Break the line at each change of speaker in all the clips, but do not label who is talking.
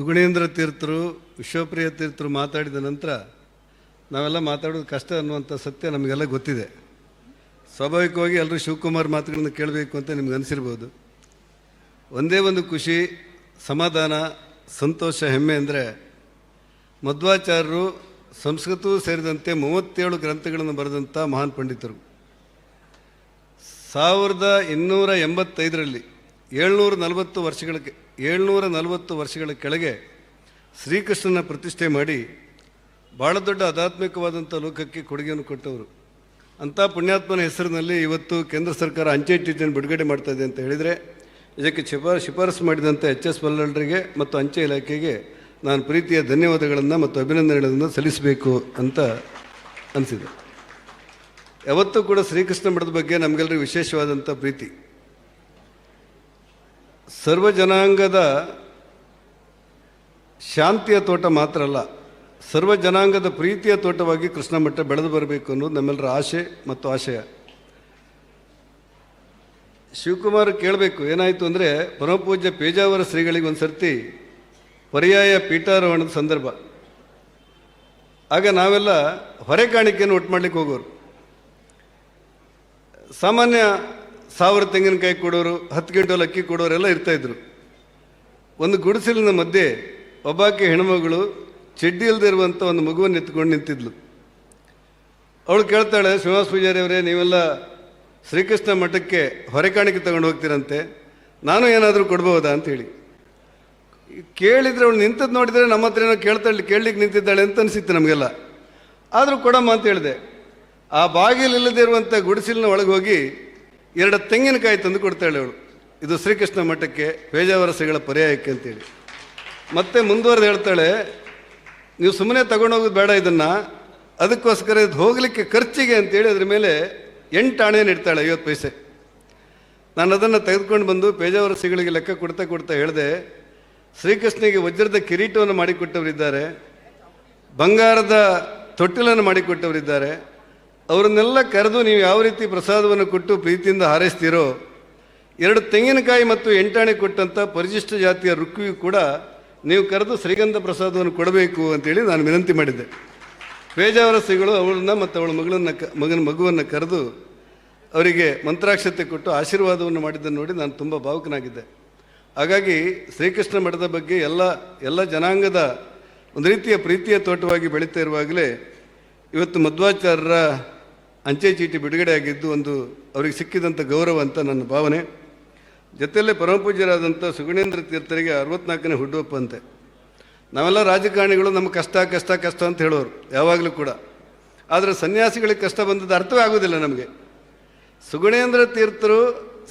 ಸುಗುಣೇಂದ್ರ ತೀರ್ಥರು, ವಿಶ್ವಪ್ರಿಯ ತೀರ್ಥರು ಮಾತಾಡಿದ ನಂತರ ನಾವೆಲ್ಲ ಮಾತಾಡೋದು ಕಷ್ಟ ಅನ್ನುವಂಥ ಸತ್ಯ ನಮಗೆಲ್ಲ ಗೊತ್ತಿದೆ. ಸ್ವಾಭಾವಿಕವಾಗಿ ಎಲ್ಲರೂ ಶಿವಕುಮಾರ್ ಮಾತುಗಳನ್ನು ಕೇಳಬೇಕು ಅಂತ ನಿಮ್ಗೆ ಅನಿಸಿರ್ಬೋದು. ಒಂದೇ ಒಂದು ಖುಷಿ, ಸಮಾಧಾನ, ಸಂತೋಷ, ಹೆಮ್ಮೆ ಅಂದರೆ ಮಧ್ವಾಚಾರ್ಯರು ಸಂಸ್ಕೃತವೂ ಸೇರಿದಂತೆ ಮೂವತ್ತೇಳು ಗ್ರಂಥಗಳನ್ನು ಬರೆದಂಥ ಮಹಾನ್ ಪಂಡಿತರು. ಸಾವಿರದ ಇನ್ನೂರ ಎಂಬತ್ತೈದರಲ್ಲಿ ಏಳ್ನೂರ ನಲವತ್ತು ವರ್ಷಗಳ ಕೆ- ಏಳ್ನೂರ ನಲವತ್ತು ವರ್ಷಗಳ ಕೆಳಗೆ ಶ್ರೀಕೃಷ್ಣನ ಪ್ರತಿಷ್ಠೆ ಮಾಡಿ ಭಾಳ ದೊಡ್ಡ ಆಧ್ಯಾತ್ಮಿಕವಾದಂಥ ಲೋಕಕ್ಕೆ ಕೊಡುಗೆಯನ್ನು ಕೊಟ್ಟವರು. ಅಂಥ ಪುಣ್ಯಾತ್ಮನ ಹೆಸರಿನಲ್ಲಿ ಇವತ್ತು ಕೇಂದ್ರ ಸರ್ಕಾರ ಅಂಚೆ ಚೀಟಿಯನ್ನು ಬಿಡುಗಡೆ ಮಾಡ್ತಾ ಇದೆ ಅಂತ ಹೇಳಿದರೆ, ಇದಕ್ಕೆ ಶಿಫಾರ ಶಿಫಾರಸು ಮಾಡಿದಂಥ ಎಚ್ ಎಸ್ ಮಲ್ಲರಿಗೆ ಮತ್ತು ಅಂಚೆ ಇಲಾಖೆಗೆ ನಾನು ಪ್ರೀತಿಯ ಧನ್ಯವಾದಗಳನ್ನು ಮತ್ತು ಅಭಿನಂದನೆಗಳನ್ನು ಸಲ್ಲಿಸಬೇಕು ಅಂತ ಅನಿಸಿದೆ. ಯಾವತ್ತೂ ಕೂಡ ಶ್ರೀಕೃಷ್ಣ ಮಠದ ಬಗ್ಗೆ ನಮಗೆಲ್ಲರಿಗೂ ವಿಶೇಷವಾದಂಥ ಪ್ರೀತಿ. ಸರ್ವ ಜನಾಂಗದ ಶಾಂತಿಯ ತೋಟ ಮಾತ್ರ ಅಲ್ಲ, ಸರ್ವ ಜನಾಂಗದ ಪ್ರೀತಿಯ ತೋಟವಾಗಿ ಕೃಷ್ಣ ಮಠ ಬೆಳೆದು ಬರಬೇಕು ಅನ್ನೋದು ನಮ್ಮೆಲ್ಲರ ಆಶೆ ಮತ್ತು ಆಶಯ. ಶಿವಕುಮಾರ್ ಕೇಳಬೇಕು, ಏನಾಯಿತು ಅಂದರೆ ಪರಮಪೂಜ್ಯ ಪೇಜಾವರ ಶ್ರೀಗಳಿಗೆ ಒಂದು ಸರ್ತಿ ಪರ್ಯಾಯ ಪೀಠಾರೋಹಣದ ಸಂದರ್ಭ. ಆಗ ನಾವೆಲ್ಲ ಹೊರೆ ಕಾಣಿಕೆಯನ್ನು ಒಟ್ಟು ಮಾಡ್ಲಿಕ್ಕೆ ಹೋಗೋರು. ಸಾಮಾನ್ಯ ಸಾವಿರ ತೆಂಗಿನಕಾಯಿ ಕೊಡೋರು, ಹತ್ತು ಕ್ವಿಂಟಲ್ ಅಕ್ಕಿ ಕೊಡೋರೆಲ್ಲ ಇರ್ತಾಯಿದ್ರು ಒಂದು ಗುಡಿಸಲಿನ ಮಧ್ಯೆ ಒಬ್ಬಾಕೆ ಹೆಣ್ಮಗಳು ಚಡ್ಡಿ ಇರುವಂಥ ಒಂದು ಮಗುವನ್ನು ಎತ್ಕೊಂಡು ನಿಂತಿದ್ಲು. ಅವಳು ಕೇಳ್ತಾಳೆ, ಶ್ರೀನಿವಾಸ ಪೂಜಾರಿ ಅವರೇ, ನೀವೆಲ್ಲ ಶ್ರೀಕೃಷ್ಣ ಮಠಕ್ಕೆ ಹೊರೆಕಾಣಿಕೆ ತಗೊಂಡು ಹೋಗ್ತೀರಂತೆ. ನಾನು ಏನಾದರೂ ಕೊಡ್ಬೋದಾ? ಅಂತೇಳಿ ಕೇಳಿದರೆ ಅವಳು ನಿಂತದ್ದು ನೋಡಿದರೆ ನಮ್ಮ ಹತ್ರ ಏನೋ ಕೇಳ್ತಾಳೆ ಕೇಳಲಿಕ್ಕೆ ನಿಂತಿದ್ದಾಳೆ ಅಂತ ಅನಿಸಿತ್ತು ನಮಗೆಲ್ಲ. ಆದರೂ ಕೊಡಮ್ಮ ಅಂತ ಹೇಳಿದೆ. ಆ ಬಾಗಿಲಿಲ್ಲದೆ ಇರುವಂಥ ಗುಡಿಸಿಲಿನ ಒಳಗೆ ಹೋಗಿ ಎರಡು ತೆಂಗಿನಕಾಯಿ ತಂದು ಕೊಡ್ತಾಳೆ ಅವಳು. ಇದು ಶ್ರೀಕೃಷ್ಣ ಮಠಕ್ಕೆ ಪೇಜಾವರಸಗಳ ಪರ್ಯಾಯಕ್ಕೆ ಅಂತೇಳಿ. ಮತ್ತೆ ಮುಂದುವರೆದು ಹೇಳ್ತಾಳೆ, ನೀವು ಸುಮ್ಮನೆ ತಗೊಂಡೋಗೋದು ಬೇಡ ಇದನ್ನು. ಅದಕ್ಕೋಸ್ಕರ ಇದು ಹೋಗಲಿಕ್ಕೆ ಖರ್ಚಿಗೆ ಅಂತೇಳಿ ಅದ್ರ ಮೇಲೆ ಎಂಟು ಆಣೆಯನ್ನು ಇಡ್ತಾಳೆ, ಐವತ್ತು ಪೈಸೆ. ನಾನು ಅದನ್ನು ತೆಗೆದುಕೊಂಡು ಬಂದು ಪೇಜಾವರಸಿಗಳಿಗೆ ಲೆಕ್ಕ ಕೊಡ್ತಾ ಕೊಡ್ತಾ ಹೇಳಿದೆ, ಶ್ರೀಕೃಷ್ಣನಿಗೆ ವಜ್ರದ ಕಿರೀಟವನ್ನು ಮಾಡಿಕೊಟ್ಟವರಿದ್ದಾರೆ, ಬಂಗಾರದ ತೊಟ್ಟಿಲನ್ನು ಮಾಡಿಕೊಟ್ಟವರಿದ್ದಾರೆ. ಅವರನ್ನೆಲ್ಲ ಕರೆದು ನೀವು ಯಾವ ರೀತಿ ಪ್ರಸಾದವನ್ನು ಕೊಟ್ಟು ಪ್ರೀತಿಯಿಂದ ಹಾರೈಸ್ತೀರೋ, ಎರಡು ತೆಂಗಿನಕಾಯಿ ಮತ್ತು ಎಂಟಾಣೆ ಕೊಟ್ಟಂಥ ಪರಿಶಿಷ್ಟ ಜಾತಿಯ ರುಕ್ವಿಗೂ ಕೂಡ ನೀವು ಕರೆದು ಶ್ರೀಗಂಧ ಪ್ರಸಾದವನ್ನು ಕೊಡಬೇಕು ಅಂತೇಳಿ ನಾನು ವಿನಂತಿ ಮಾಡಿದ್ದೆ. ಪೇಜಾವರ ಶ್ರೀಗಳು ಅವಳನ್ನ ಮತ್ತು ಅವಳ ಮಗಳನ್ನು ಕ, ಮಗನ ಮಗುವನ್ನು ಕರೆದು ಅವರಿಗೆ ಮಂತ್ರಾಕ್ಷತೆ ಕೊಟ್ಟು ಆಶೀರ್ವಾದವನ್ನು ಮಾಡಿದ್ದನ್ನು ನೋಡಿ ನಾನು ತುಂಬ ಭಾವುಕನಾಗಿದ್ದೆ. ಹಾಗಾಗಿ ಶ್ರೀಕೃಷ್ಣ ಮಠದ ಬಗ್ಗೆ ಎಲ್ಲ ಎಲ್ಲ ಜನಾಂಗದ ಒಂದು ರೀತಿಯ ಪ್ರೀತಿಯ ತೋಟವಾಗಿ ಬೆಳೀತಾ ಇರುವಾಗಲೇ ಇವತ್ತು ಮಧ್ವಾಚಾರ್ಯರ ಅಂಚೆ ಚೀಟಿ ಬಿಡುಗಡೆ ಆಗಿದ್ದು ಒಂದು ಅವರಿಗೆ ಸಿಕ್ಕಿದಂಥ ಗೌರವ ಅಂತ ನನ್ನ ಭಾವನೆ. ಜೊತೆಯಲ್ಲೇ ಪರಮಪೂಜ್ಯರಾದಂಥ ಸುಗುಣೇಂದ್ರ ತೀರ್ಥರಿಗೆ ಅರವತ್ನಾಲ್ಕನೇ ಹುಟ್ಟುಹಬ್ಬ ಅಂತೆ. ನಾವೆಲ್ಲ ರಾಜಕಾರಣಿಗಳು ನಮ್ಮ ಕಷ್ಟ ಕಷ್ಟ ಕಷ್ಟ ಅಂತ ಹೇಳೋರು, ಯಾವಾಗಲೂ ಕೂಡ. ಆದರೆ ಸನ್ಯಾಸಿಗಳಿಗೆ ಕಷ್ಟ ಬಂದದ್ದು ಅರ್ಥವೇ ಆಗೋದಿಲ್ಲ ನಮಗೆ. ಸುಗುಣೇಂದ್ರ ತೀರ್ಥರು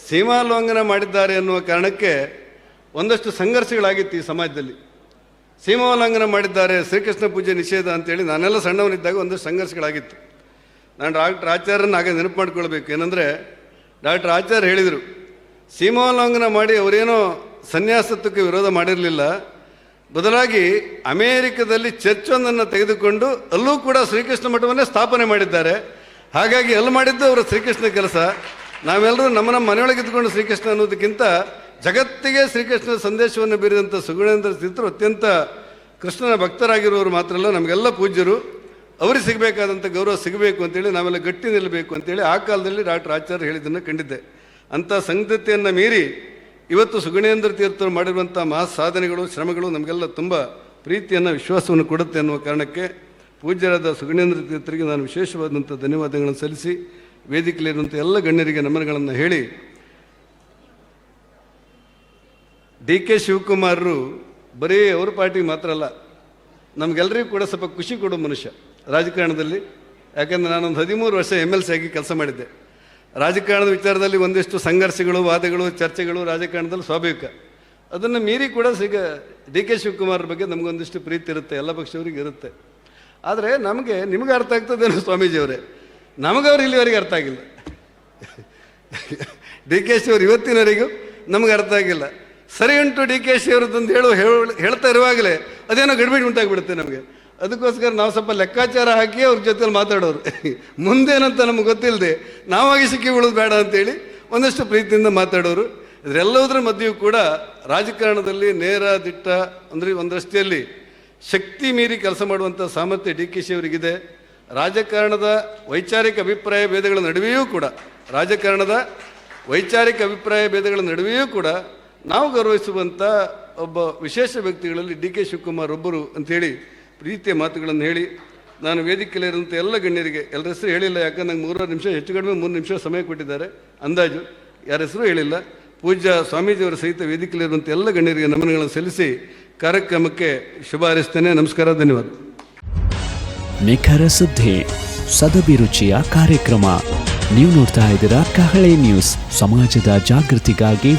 ಸೀಮಾಲೋಂಘನ ಮಾಡಿದ್ದಾರೆ ಅನ್ನುವ ಕಾರಣಕ್ಕೆ ಒಂದಷ್ಟು ಸಂಘರ್ಷಗಳಾಗಿತ್ತು ಈ ಸಮಾಜದಲ್ಲಿ. ಸೀಮಾಲೋಂಘನ ಮಾಡಿದ್ದಾರೆ, ಶ್ರೀಕೃಷ್ಣ ಪೂಜೆ ನಿಷೇಧ ಅಂತೇಳಿ ನಾನೆಲ್ಲ ಸಣ್ಣವನಿದ್ದಾಗ ಒಂದಷ್ಟು ಸಂಘರ್ಷಗಳಾಗಿತ್ತು. ನಾನು ಡಾಕ್ಟರ್ ಆಚಾರ್ಯನ ಹಾಗೆ ನೆನಪು ಮಾಡ್ಕೊಳ್ಬೇಕು. ಏನಂದರೆ ಡಾಕ್ಟರ್ ಆಚಾರ್ಯ ಹೇಳಿದರು ಸೀಮೋಲ್ಲಂಘನ ಮಾಡಿ ಅವರೇನೋ ಸನ್ಯಾಸತ್ವಕ್ಕೆ ವಿರೋಧ ಮಾಡಿರಲಿಲ್ಲ. ಬದಲಾಗಿ ಅಮೇರಿಕದಲ್ಲಿ ಚರ್ಚೊಂದನ್ನು ತೆಗೆದುಕೊಂಡು ಅಲ್ಲೂ ಕೂಡ ಶ್ರೀಕೃಷ್ಣ ಮಠವನ್ನೇ ಸ್ಥಾಪನೆ ಮಾಡಿದ್ದಾರೆ. ಹಾಗಾಗಿ ಅಲ್ಲಿ ಮಾಡಿದ್ದು ಅವರ ಶ್ರೀಕೃಷ್ಣ ಕೆಲಸ. ನಾವೆಲ್ಲರೂ ನಮ್ಮ ನಮ್ಮ ಮನೆಯೊಳಗೆ ಇದ್ಕೊಂಡು ಶ್ರೀಕೃಷ್ಣ ಅನ್ನೋದಕ್ಕಿಂತ ಜಗತ್ತಿಗೆ ಶ್ರೀಕೃಷ್ಣನ ಸಂದೇಶವನ್ನು ಬೀರಿದಂಥ ಸುಗುಣೇಂದ್ರ ತೀರ್ಥರು ಅತ್ಯಂತ ಕೃಷ್ಣನ ಭಕ್ತರಾಗಿರುವವರು ಮಾತ್ರ ಅಲ್ಲ, ನಮಗೆಲ್ಲ ಪೂಜ್ಯರು. ಅವ್ರಿಗೆ ಸಿಗಬೇಕಾದಂಥ ಗೌರವ ಸಿಗಬೇಕು ಅಂತೇಳಿ ನಾವೆಲ್ಲ ಗಟ್ಟಿ ನಿಲ್ಲಬೇಕು ಅಂತೇಳಿ ಆ ಕಾಲದಲ್ಲಿ ಡಾಕ್ಟರ್ ಆಚಾರ್ಯ ಹೇಳಿದ್ದನ್ನು ಕಂಡಿದ್ದೆ. ಅಂಥ ಸಂಗತಿಯನ್ನು ಮೀರಿ ಇವತ್ತು ಸುಗುಣೇಂದ್ರ ತೀರ್ಥರು ಮಾಡಿರುವಂಥ ಮಹಾ ಸಾಧನೆಗಳು ಶ್ರಮಗಳು ನಮಗೆಲ್ಲ ತುಂಬ ಪ್ರೀತಿಯನ್ನು, ವಿಶ್ವಾಸವನ್ನು ಕೊಡುತ್ತೆ ಅನ್ನುವ ಕಾರಣಕ್ಕೆ ಪೂಜ್ಯರಾದ ಸುಗುಣೇಂದ್ರ ತೀರ್ಥರಿಗೆ ನಾನು ವಿಶೇಷವಾದಂಥ ಧನ್ಯವಾದಗಳನ್ನು ಸಲ್ಲಿಸಿ, ವೇದಿಕೆಯಲ್ಲಿರುವಂಥ ಎಲ್ಲ ಗಣ್ಯರಿಗೆ ನಮನಗಳನ್ನು ಹೇಳಿ, ಡಿ ಕೆ ಶಿವಕುಮಾರರು ಬರೀ ಅವ್ರ ಪಾರ್ಟಿಗೆ ಮಾತ್ರ ಅಲ್ಲ ನಮಗೆಲ್ಲರಿಗೂ ಕೂಡ ಸ್ವಲ್ಪ ಖುಷಿ ಕೊಡೋ ಮನುಷ್ಯ. ರಾಜಕಾರಣದಲ್ಲಿ, ಯಾಕೆಂದರೆ ನಾನೊಂದು ಹದಿಮೂರು ವರ್ಷ ಎಂ ಎಲ್ ಸಿ ಆಗಿ ಕೆಲಸ ಮಾಡಿದ್ದೆ. ರಾಜಕಾರಣದ ವಿಚಾರದಲ್ಲಿ ಒಂದಿಷ್ಟು ಸಂಘರ್ಷಗಳು, ವಾದಗಳು, ಚರ್ಚೆಗಳು ರಾಜಕಾರಣದಲ್ಲಿ ಸ್ವಾಭಾವಿಕ. ಅದನ್ನು ಮೀರಿ ಕೂಡ ಸಿಗ ಡಿ ಕೆ ಶಿವಕುಮಾರ್ ಬಗ್ಗೆ ನಮಗೊಂದಿಷ್ಟು ಪ್ರೀತಿ ಇರುತ್ತೆ, ಎಲ್ಲ ಪಕ್ಷವ್ರಿಗೆ ಇರುತ್ತೆ. ಆದರೆ ನಮಗೆ, ನಿಮಗೆ ಅರ್ಥ ಆಗ್ತದೇನೋ ಸ್ವಾಮೀಜಿಯವರೇ? ನಮಗವ್ರು ಇಲ್ಲಿವರೆಗೆ ಅರ್ಥ ಆಗಿಲ್ಲ. ಡಿ ಕೆ ಶಿ ಅವರು ಇವತ್ತಿನವರೆಗೂ ನಮಗೆ ಅರ್ಥ ಆಗಿಲ್ಲ. ಸರಿ ಉಂಟು ಡಿ ಕೆ ಶಿ ಹೇಳು, ಹೇಳು- ಹೇಳ್ತಾ ಇರುವಾಗಲೇ ಅದೇನೋ ಗಡಿಬಿಡಿ ಉಂಟಾಗಿಬಿಡುತ್ತೆ ನಮಗೆ. ಅದಕ್ಕೋಸ್ಕರ ನಾವು ಸ್ವಲ್ಪ ಲೆಕ್ಕಾಚಾರ ಹಾಕಿ ಅವ್ರ ಜೊತೆಲಿ ಮಾತಾಡೋರು. ಮುಂದೇನಂತ ನಮ್ಗೆ ಗೊತ್ತಿಲ್ಲದೆ ನಾವಾಗಿ ಸಿಕ್ಕಿ ಬೀಳೋದು ಬೇಡ ಅಂತೇಳಿ ಒಂದಷ್ಟು ಪ್ರೀತಿಯಿಂದ ಮಾತಾಡೋರು. ಇದರೆಲ್ಲದರ ಮಧ್ಯೆಯೂ ಕೂಡ ರಾಜಕಾರಣದಲ್ಲಿ ನೇರ ದಿಟ್ಟ, ಅಂದರೆ ಒಂದು ಶಕ್ತಿ ಮೀರಿ ಕೆಲಸ ಮಾಡುವಂಥ ಸಾಮರ್ಥ್ಯ ಡಿ ಕೆ ಶಿ ಅವರಿಗಿದೆ. ರಾಜಕಾರಣದ ವೈಚಾರಿಕ ಅಭಿಪ್ರಾಯ ಭೇದಗಳ ನಡುವೆಯೂ ಕೂಡ, ರಾಜಕಾರಣದ ವೈಚಾರಿಕ ಅಭಿಪ್ರಾಯ ಭೇದಗಳ ನಡುವೆಯೂ ಕೂಡ ನಾವು ಗೌರವಿಸುವಂಥ ಒಬ್ಬ ವಿಶೇಷ ವ್ಯಕ್ತಿಗಳಲ್ಲಿ ಡಿ ಕೆ ಶಿವಕುಮಾರ್ ಒಬ್ಬರು ಅಂತೇಳಿ ಪ್ರೀತಿಯ ಮಾತುಗಳನ್ನು ಹೇಳಿ, ನಾನು ವೇದಿಕೆಯಲ್ಲಿರುವಂಥ ಎಲ್ಲ ಗಣ್ಯರಿಗೆ, ಎಲ್ಲರ ಹೆಸರು ಹೇಳಿಲ್ಲ, ಯಾಕಂದ್ರೆ ನಂಗೆ ಮೂರು ನಿಮಿಷ, ಹೆಚ್ಚು ಕಡಿಮೆ ಮೂರು ನಿಮಿಷ ಸಮಯ ಕೊಟ್ಟಿದ್ದಾರೆ. ಅಂದಾಜು, ಯಾರ ಹೆಸರು ಹೇಳಿಲ್ಲ. ಪೂಜ್ಯ ಸ್ವಾಮೀಜಿಯವರ ಸಹಿತ ವೇದಿಕೆಯಲ್ಲಿರುವಂಥ ಎಲ್ಲ ಗಣ್ಯರಿಗೆ ನಮನಗಳನ್ನು ಸಲ್ಲಿಸಿ ಕಾರ್ಯಕ್ರಮಕ್ಕೆ ಶುಭ ಹಾರೈಸ್ತೇನೆ. ನಮಸ್ಕಾರ, ಧನ್ಯವಾದ.
ನಿಖರ ಸುದ್ದಿ ಸದಭಿರುಚಿಯ ಕಾರ್ಯಕ್ರಮ. ನೀವು ನೋಡ್ತಾ ಇದ್ದೀರಾ ಕಹಳೆ ನ್ಯೂಸ್, ಸಮಾಜದ ಜಾಗೃತಿಗಾಗಿ